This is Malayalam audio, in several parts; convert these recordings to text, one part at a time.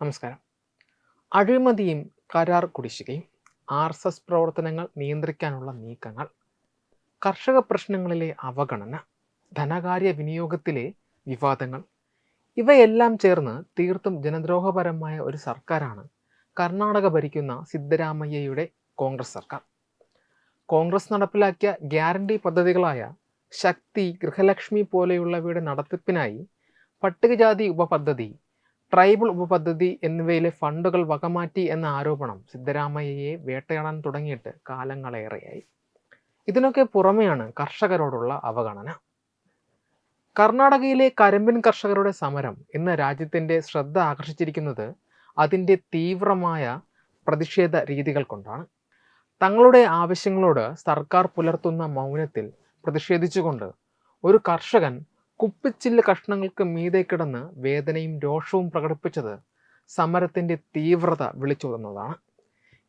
നമസ്കാരം. അഴിമതിയും കരാർ കുടിശ്ശികയും ആർ എസ് എസ് പ്രവർത്തനങ്ങൾ നിയന്ത്രിക്കാനുള്ള നീക്കങ്ങൾ കർഷക പ്രശ്നങ്ങളിലെ അവഗണന ധനകാര്യ വിനിയോഗത്തിലെ വിവാദങ്ങൾ ഇവയെല്ലാം ചേർന്ന് തീർത്തും ജനദ്രോഹപരമായ ഒരു സർക്കാരാണ് കർണാടക ഭരിക്കുന്ന സിദ്ധരാമയ്യയുടെ കോൺഗ്രസ് സർക്കാർ. കോൺഗ്രസ് നടപ്പിലാക്കിയ ഗ്യാരണ്ടി പദ്ധതികളായ ശക്തി ഗൃഹലക്ഷ്മി പോലെയുള്ളവയുടെ നടത്തിപ്പിനായി പട്ടികജാതി ഉപപദ്ധതി ട്രൈബൽ ഉപപദ്ധതി എന്നിവയിലെ ഫണ്ടുകൾ വകമാറ്റി എന്ന ആരോപണം സിദ്ധരാമയ്യയെ വേട്ടയാടാൻ തുടങ്ങിയിട്ട് കാലങ്ങളേറെയായി. ഇതിനൊക്കെ പുറമെയാണ് കർഷകരോടുള്ള അവഗണന. കർണാടകയിലെ കരിമ്പിൻ കർഷകരുടെ സമരം ഇന്ന് രാജ്യത്തിന്റെ ശ്രദ്ധ ആകർഷിച്ചിരിക്കുന്നത് അതിന്റെ തീവ്രമായ പ്രതിഷേധ രീതികൾ കൊണ്ടാണ്. തങ്ങളുടെ ആവശ്യങ്ങളോട് സർക്കാർ പുലർത്തുന്ന മൗനത്തിൽ പ്രതിഷേധിച്ചുകൊണ്ട് ഒരു കർഷകൻ കുപ്പിച്ചില്ല് കഷ്ണങ്ങൾക്ക് മീതെ കിടന്ന് വേദനയും രോഷവും പ്രകടിപ്പിച്ചത് സമരത്തിന്റെ തീവ്രത വിളിച്ചോതുന്നതാണ്.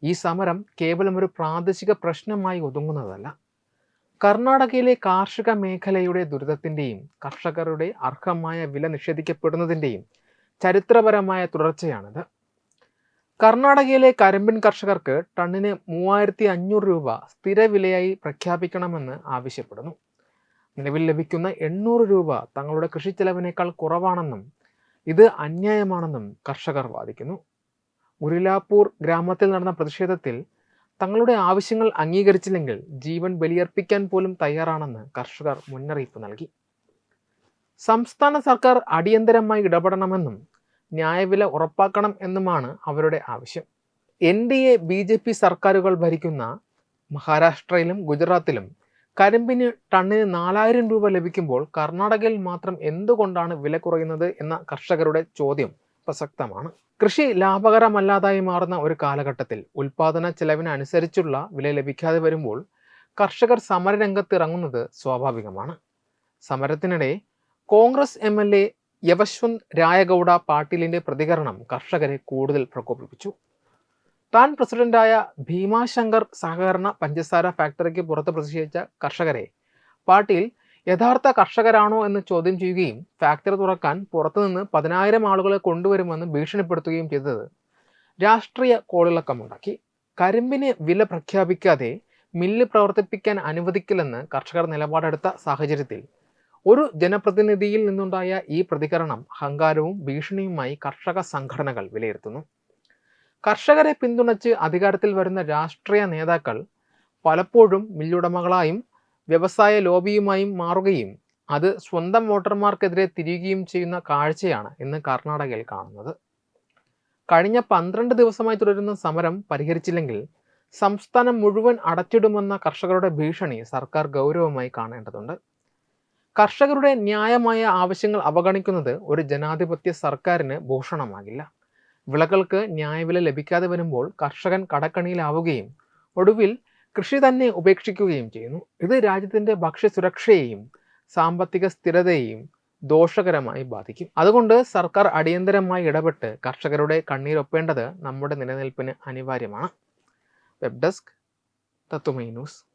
ഈ സമരം കേവലം ഒരു പ്രാദേശിക പ്രശ്നമായി ഒതുങ്ങുന്നതല്ല. കർണാടകയിലെ കാർഷിക മേഖലയുടെ ദുരിതത്തിന്റെയും കർഷകരുടെ അർഹമായ വില നിഷേധിക്കപ്പെടുന്നതിന്റെയും ചരിത്രപരമായ തുടർച്ചയാണിത്. കർണാടകയിലെ കരിമ്പിൻ കർഷകർക്ക് ടണ്ണിന് മൂവായിരത്തി അഞ്ഞൂറ് രൂപ സ്ഥിരവിലയായി പ്രഖ്യാപിക്കണമെന്ന് ആവശ്യപ്പെടുന്നു. നിലവിൽ ലഭിക്കുന്ന എണ്ണൂറ് രൂപ തങ്ങളുടെ കൃഷി ചെലവിനേക്കാൾ കുറവാണെന്നും ഇത് അന്യായമാണെന്നും കർഷകർ വാദിക്കുന്നു. മുരിലാപ്പൂർ ഗ്രാമത്തിൽ നടന്ന പ്രതിഷേധത്തിൽ തങ്ങളുടെ ആവശ്യങ്ങൾ അംഗീകരിച്ചില്ലെങ്കിൽ ജീവൻ ബലിയർപ്പിക്കാൻ പോലും തയ്യാറാണെന്ന് കർഷകർ മുന്നറിയിപ്പ് നൽകി. സംസ്ഥാന സർക്കാർ അടിയന്തരമായി ഇടപെടണമെന്നും ന്യായവില ഉറപ്പാക്കണം എന്നുമാണ് അവരുടെ ആവശ്യം. N D A B J P സർക്കാരുകൾ ഭരിക്കുന്ന മഹാരാഷ്ട്രയിലും ഗുജറാത്തിലും കരിമ്പിന് ടണ്ണിന് നാലായിരം രൂപ ലഭിക്കുമ്പോൾ കർണാടകയിൽ മാത്രം എന്തുകൊണ്ടാണ് വില കുറയുന്നത് എന്ന കർഷകരുടെ ചോദ്യം പ്രസക്തമാണ്. കൃഷി ലാഭകരമല്ലാതായി മാറുന്ന ഒരു കാലഘട്ടത്തിൽ ഉൽപാദന ചെലവിനനുസരിച്ചുള്ള വില ലഭിക്കാതെ വരുമ്പോൾ കർഷകർ സമരരംഗത്ത് ഇറങ്ങുന്നത് സ്വാഭാവികമാണ്. സമരത്തിനിടെ Congress M L A Yashwant Rayagouda പാട്ടീലിന്റെ പ്രതികരണം കർഷകരെ കൂടുതൽ പ്രകോപിപ്പിച്ചു. താൻ പ്രസിഡന്റായ ഭീമാശങ്കർ സഹകരണ പഞ്ചസാര ഫാക്ടറിക്ക് പുറത്ത് പ്രതിഷേധിച്ച കർഷകരെ. പാട്ടീൽ യഥാർത്ഥ കർഷകരാണോ എന്ന് ചോദ്യം ചെയ്യുകയും ഫാക്ടറി തുറക്കാൻ പുറത്തുനിന്ന് പതിനായിരം ആളുകളെ കൊണ്ടുവരുമെന്ന് ഭീഷണിപ്പെടുത്തുകയും ചെയ്തത് രാഷ്ട്രീയ കോളിളക്കമുണ്ടാക്കി. കരിമ്പിന് വില പ്രഖ്യാപിക്കാതെ മില്ല് പ്രവർത്തിപ്പിക്കാൻ അനുവദിക്കില്ലെന്ന് കർഷകർ നിലപാടെടുത്ത സാഹചര്യത്തിൽ ഒരു ജനപ്രതിനിധിയിൽ നിന്നുണ്ടായ ഈ പ്രതികരണം അഹങ്കാരവും ഭീഷണിയുമായി കർഷക സംഘടനകൾ വിലയിരുത്തുന്നു. കർഷകരെ പിന്തുണച്ച് അധികാരത്തിൽ വരുന്ന രാഷ്ട്രീയ നേതാക്കൾ പലപ്പോഴും മില്ലുടമകളായും വ്യവസായ ലോബിയുമായും മാറുകയും അത് സ്വന്തം വോട്ടർമാർക്കെതിരെ തിരിയുകയും ചെയ്യുന്ന കാഴ്ചയാണ് ഇന്ന് കർണാടകയിൽ കാണുന്നത്. കഴിഞ്ഞ പന്ത്രണ്ട് ദിവസമായി തുടരുന്ന സമരം പരിഹരിച്ചില്ലെങ്കിൽ സംസ്ഥാനം മുഴുവൻ അടച്ചിടുമെന്ന കർഷകരുടെ ഭീഷണി സർക്കാർ ഗൗരവമായി കാണേണ്ടതുണ്ട്. കർഷകരുടെ ന്യായമായ ആവശ്യങ്ങൾ അവഗണിക്കുന്നത് ഒരു ജനാധിപത്യ സർക്കാരിന് ഭൂഷണമാകില്ല. വിളകൾക്ക് ന്യായവില ലഭിക്കാതെ വരുമ്പോൾ കർഷകൻ കടക്കണിയിലാവുകയും ഒടുവിൽ കൃഷി തന്നെ ഉപേക്ഷിക്കുകയും ചെയ്യുന്നു. ഇത് രാജ്യത്തിന്റെ ഭക്ഷ്യസുരക്ഷയെയും സാമ്പത്തിക സ്ഥിരതയെയും ദോഷകരമായി ബാധിക്കും. അതുകൊണ്ട് സർക്കാർ അടിയന്തരമായി ഇടപെട്ട് കർഷകരുടെ കണ്ണീരൊപ്പേണ്ടത് നമ്മുടെ നിലനിൽപ്പിന് അനിവാര്യമാണ്. Web desk Tatwamayi news.